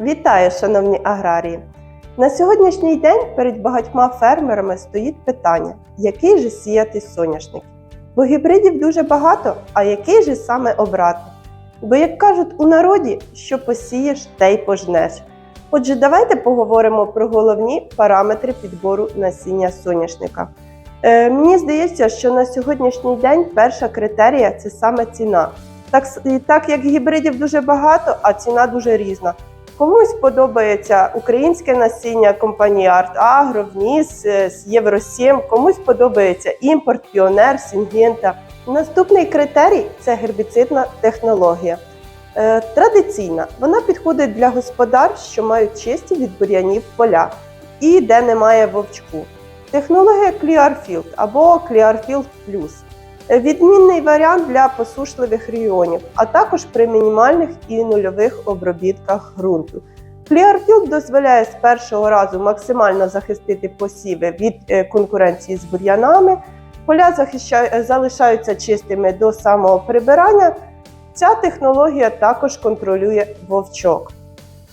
Вітаю, шановні аграрії! На сьогоднішній день перед багатьма фермерами стоїть питання, який же сіяти соняшник. Бо гібридів дуже багато, а який же саме обрати? Бо, як кажуть у народі, що посієш, те й пожнеш. Отже, давайте поговоримо про головні параметри підбору насіння соняшника. Е, мені здається, що на сьогоднішній день перша критерія це саме ціна. Так, так як гібридів дуже багато, а ціна дуже різна. Комусь подобається українське насіння компанії Артагро, Вніс, е, з Євросім, комусь подобається імпорт, піонер, Сінгента. Наступний критерій це гербіцидна технологія. Е, Традиційна вона підходить для господарств, що мають чисті від бур'янів поля і де немає вовчку. Технологія Clearfield або Clearfield Plus. Відмінний варіант для посушливих регіонів, а також при мінімальних і нульових обробітках ґрунту. Clearfield дозволяє з першого разу максимально захистити посіви від е, конкуренції з бур'янами. Поля захища- е, залишаються чистими до самого прибирання. Ця технологія також контролює вовчок.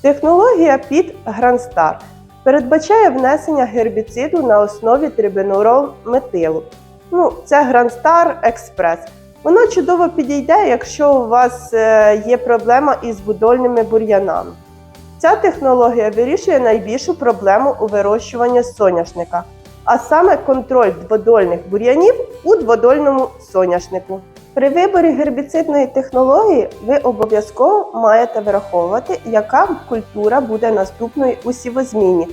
Технологія під Гранстар передбачає внесення гербіциду на основі трибенурол метилу. Ну, це Гранстар Експрес. Воно чудово підійде, якщо у вас е, є проблема із будольними бур'янами. Ця технологія вирішує найбільшу проблему у вирощуванні соняшника, а саме контроль дводольних бур'янів у дводольному соняшнику. При виборі гербіцидної технології ви обов'язково маєте враховувати, яка культура буде наступною у сівозміні.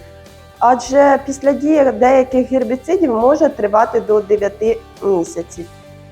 Адже після дії деяких гербіцидів може тривати до 9 місяців.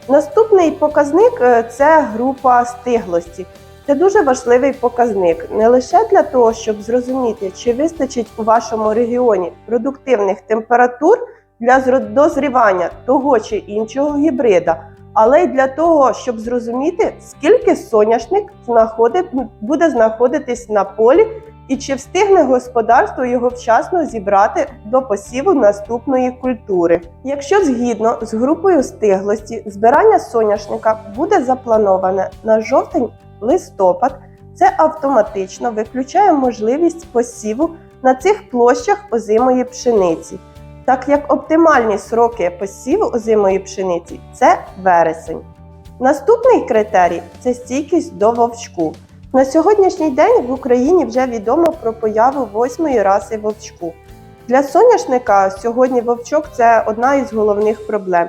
Наступний показник е, це група стиглості. Це дуже важливий показник не лише для того, щоб зрозуміти, чи вистачить у вашому регіоні продуктивних температур для дозрівання того чи іншого гібрида, але й для того, щоб зрозуміти, скільки соняшник знаходить, буде знаходитись на полі і чи встигне господарство його вчасно зібрати до посіву наступної культури. Якщо згідно з групою стиглості збирання соняшника буде заплановане на жовтень-листопад, це автоматично виключає можливість посіву на цих площах озимої пшениці. Так як оптимальні сроки посіву озимої пшениці це вересень. Наступний критерій це стійкість до вовчку. На сьогоднішній день в Україні вже відомо про появу восьмої раси вовчку. Для соняшника сьогодні вовчок це одна із головних проблем.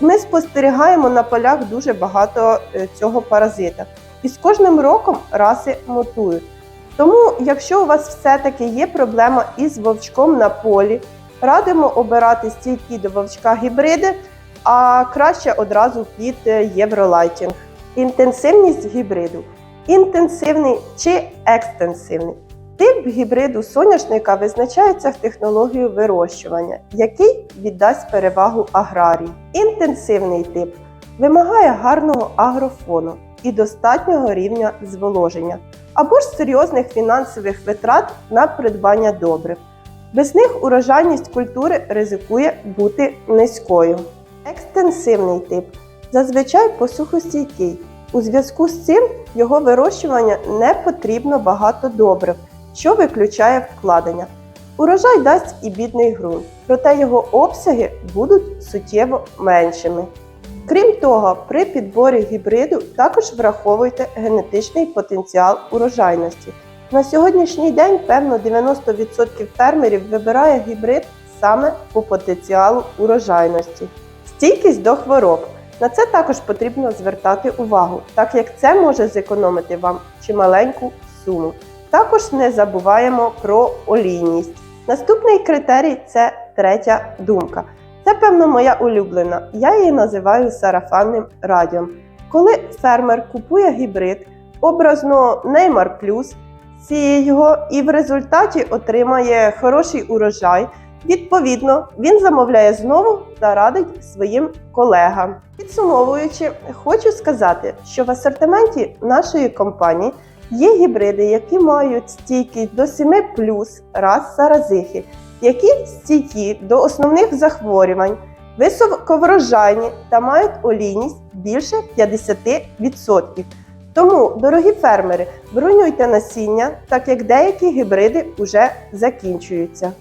Ми спостерігаємо на полях дуже багато е, цього паразита, і з кожним роком раси мутують. Тому, якщо у вас все-таки є проблема із вовчком на полі, радимо обирати стійкі до вовчка гібриди, а краще одразу під е, євролайтінг. Інтенсивність гібриду інтенсивний чи екстенсивний. Тип гібриду соняшника визначається в технологію вирощування, який віддасть перевагу аграрії. Інтенсивний тип вимагає гарного агрофону і достатнього рівня зволоження, або ж серйозних фінансових витрат на придбання добрив. Без них урожайність культури ризикує бути низькою. Екстенсивний тип зазвичай посухостійкий. У зв'язку з цим його вирощування не потрібно багато добрив, що виключає вкладення. Урожай дасть і бідний ґрунт, проте його обсяги будуть суттєво меншими. Крім того, при підборі гібриду також враховуйте генетичний потенціал урожайності. На сьогоднішній день, певно, 90% фермерів вибирає гібрид саме по потенціалу урожайності. Стійкість до хвороб. На це також потрібно звертати увагу, так як це може зекономити вам чималеньку суму. Також не забуваємо про олійність. Наступний критерій це третя думка. Це, певно, моя улюблена. Я її називаю сарафанним радіом. Коли фермер купує гібрид, образно Неймар Плюс, сіє його і в результаті отримає хороший урожай. Відповідно, він замовляє знову та радить своїм колегам. Підсумовуючи, хочу сказати, що в асортименті нашої компанії є гібриди, які мають стійкість до 7 плюс раз заразихи, які стійкі до основних захворювань, високоврожайні та мають олійність більше 50%. Тому, дорогі фермери, бронюйте насіння, так як деякі гібриди вже закінчуються.